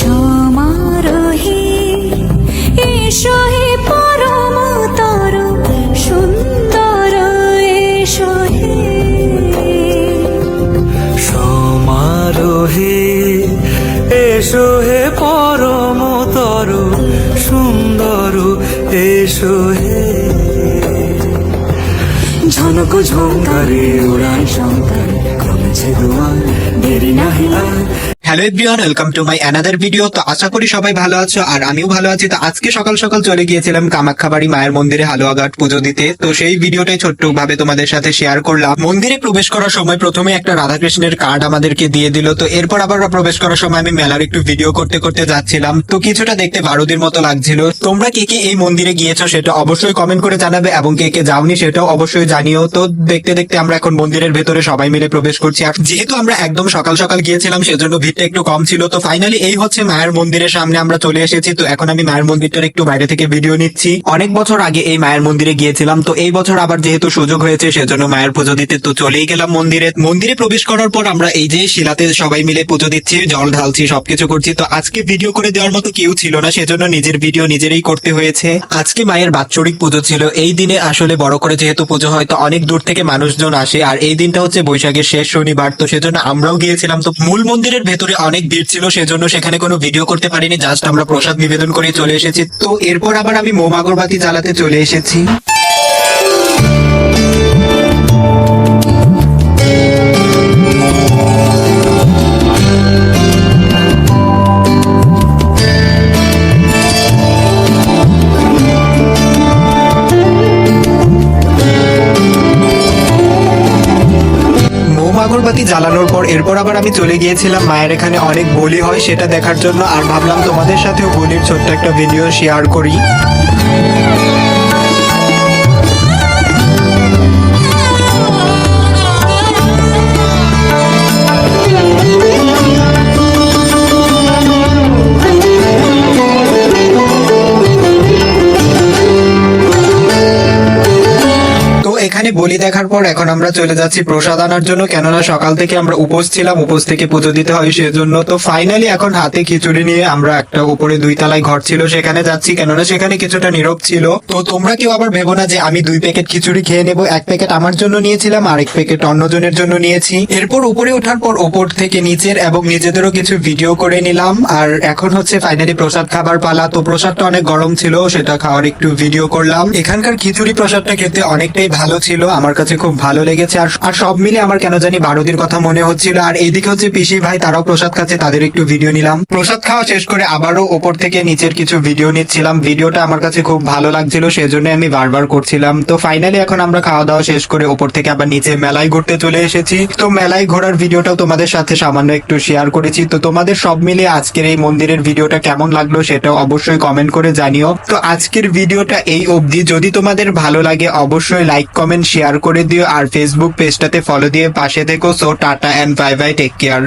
সমারোহে। এসো হে পরমতর সুন্দর এসো হে। সমারোহে এসো হে পরমতর সুন্দর এসো হে। ঝনক ঝঙ্কারে উড়ায় শঙ্কর কমেছে দুয়ার দেরি নাহি আর hello everyone, welcome to my another video. তো আশা করি সবাই ভালো আছো আর আমিও ভালো আছি। তো আজকে সকাল সকাল চলে গিয়েছিলাম কামাখ্যাবাড়ি মায়ের মন্দিরে হালুয়াঘাট পুজো দিতে। তো সেই ভিডিওটাই ছোট্ট ভাবে তোমাদের সাথে শেয়ার করলাম। মন্দিরে প্রবেশ করার সময় প্রথমে একটা রাধাকৃষ্ণের কার্ড আমাদেরকে দিয়ে দিল। তো এরপর আবার প্রবেশ করার সময় আমি মেলার একটু ভিডিও করতে করতে যাচ্ছিলাম। তো কিছুটা দেখতে ভারতীর মতো লাগছিল। তোমরা কে কে এই মন্দিরে গিয়েছো সেটা অবশ্যই কমেন্ট করে জানাবে এবং কে কে যাওনি সেটাও অবশ্যই জানিও। তো দেখতে দেখতে আমরা এখন মন্দিরের ভেতরে সবাই মিলে প্রবেশ করছি। আর যেহেতু আমরা একদম সকাল সকাল গিয়েছিলাম, সেজন্য ভিড়টা একটু কম ছিল। তো ফাইনালি এই হচ্ছে মায়ের মন্দিরের সামনে আমরা চলে এসেছি। তো এখন আমি মায়ের মন্দিরটার একটু বাইরে থেকে ভিডিও নিচ্ছি। অনেক বছর আগে এই মায়ের মন্দিরে গিয়েছিলাম। তো এই বছর আবার যেহেতু সুযোগ হয়েছে, সেজন্য মায়ের পুজো দিতে তো চলেই গেলাম মন্দিরে। মন্দিরে প্রবেশ করার পর আমরা এই যে শিলাতে সবাই মিলে পুজো দিচ্ছি, জল ঢালছি, সবকিছু করছি। তো আজকে ভিডিও করে দেওয়ার মতো কেউ ছিল না, সেজন্য নিজের ভিডিও নিজেরই করতে হয়েছে। আজকে মায়ের বাৎসরিক পুজো ছিল। এই দিনে আসলে বড় করে যেহেতু পুজো হয়, তো অনেক দূর থেকে মানুষজন আসে। আর এই দিনটা হচ্ছে বৈশাখের শেষ শনিবার, তো সেজন্য আমরাও গিয়েছিলাম। তো মূল মন্দিরের ভেতরে অনেক ভিড় ছিল, সেজন্য সেখানে কোনো ভিডিও করতে পারিনি জাস্ট আমরা প্রসাদ নিবেদন করে চলে এসেছি। তো এরপর আবার আমি মোম আগরবাতি জ্বালাতে চলে এসেছি। জ্বালানোর এরপর আবার আমি চলে গিয়েছিলাম, মায়ের এখানে অনেক বলি হয় সেটা দেখার জন্য, আর ভাবলাম তোমাদের সাথেও বলির ছোট্ট একটা ভিডিও শেয়ার করি। এখানে বলি দেখার পর এখন আমরা চলে যাচ্ছি প্রসাদ আনার জন্য। কেননা সকাল থেকে আমরা উপোস ছিলাম, উপোস থেকে পুজো দিতে হয় সেজন্য। তো ফাইনালি এখন হাতে খিচুড়ি নিয়ে আমরা একটা উপরে দুই তলায় ঘর ছিল, সেখানে যাচ্ছি। কেননা সেখানে কিছুটা নীরব ছিল। তো তোমরা কেউ আবার ভেবো না যে আমি দুই প্যাকেট খিচুড়ি খেয়ে নেব। এক প্যাকেট আমার জন্য নিয়েছিলাম, আরেক প্যাকেট অন্যজনের জন্য নিয়েছি। এরপর উপরে ওঠার পর ওপর থেকে নিচের এবং নিজেদেরও কিছু ভিডিও করে নিলাম। আর এখন হচ্ছে ফাইনালি প্রসাদ খাবার পালা। তো প্রসাদটা অনেক গরম ছিল, সেটা খাওয়ার একটু ভিডিও করলাম। এখানকার খিচুড়ি প্রসাদটা খেতে অনেকটাই ভালো ছিল। আমার কাছে খুব ভালো লেগেছে, আর আর সব মিলে আমার কেন জানি ভারতীর কথা মনে হচ্ছিল। আর এইদিকে হচ্ছে পিসি ভাই, তারাও প্রসাদ খাচ্ছে, তাদের একটু ভিডিও নিলাম। প্রসাদ খাওয়া শেষ করে আবারও ওপর থেকে নিচের কিছু ভিডিও নিচ্ছিলাম। ভিডিওটা আমার কাছে খুব ভালো লাগছিল সেজন্য আমি বারবার করছিলাম। তো ফাইনালি এখন আমরা খাওয়া দাওয়া শেষ করে ওপর থেকে আবার নিচে মেলায় ঘুরতে চলে এসেছি। তো মেলায় ঘোরার ভিডিওটাও তোমাদের সাথে সামান্য একটু শেয়ার করেছি। তো তোমাদের সব মিলে আজকের এই মন্দিরের ভিডিওটা কেমন লাগল সেটাও অবশ্যই কমেন্ট করে জানিও। তো আজকের ভিডিওটা এই অবধি। যদি তোমাদের ভালো লাগে, অবশ্যই লাইক কমেন্ট শেয়ার করে দিও আর ফেসবুক পেজটাতে ফলো দিয়ে পাশে থেকো। So tata and bye bye take care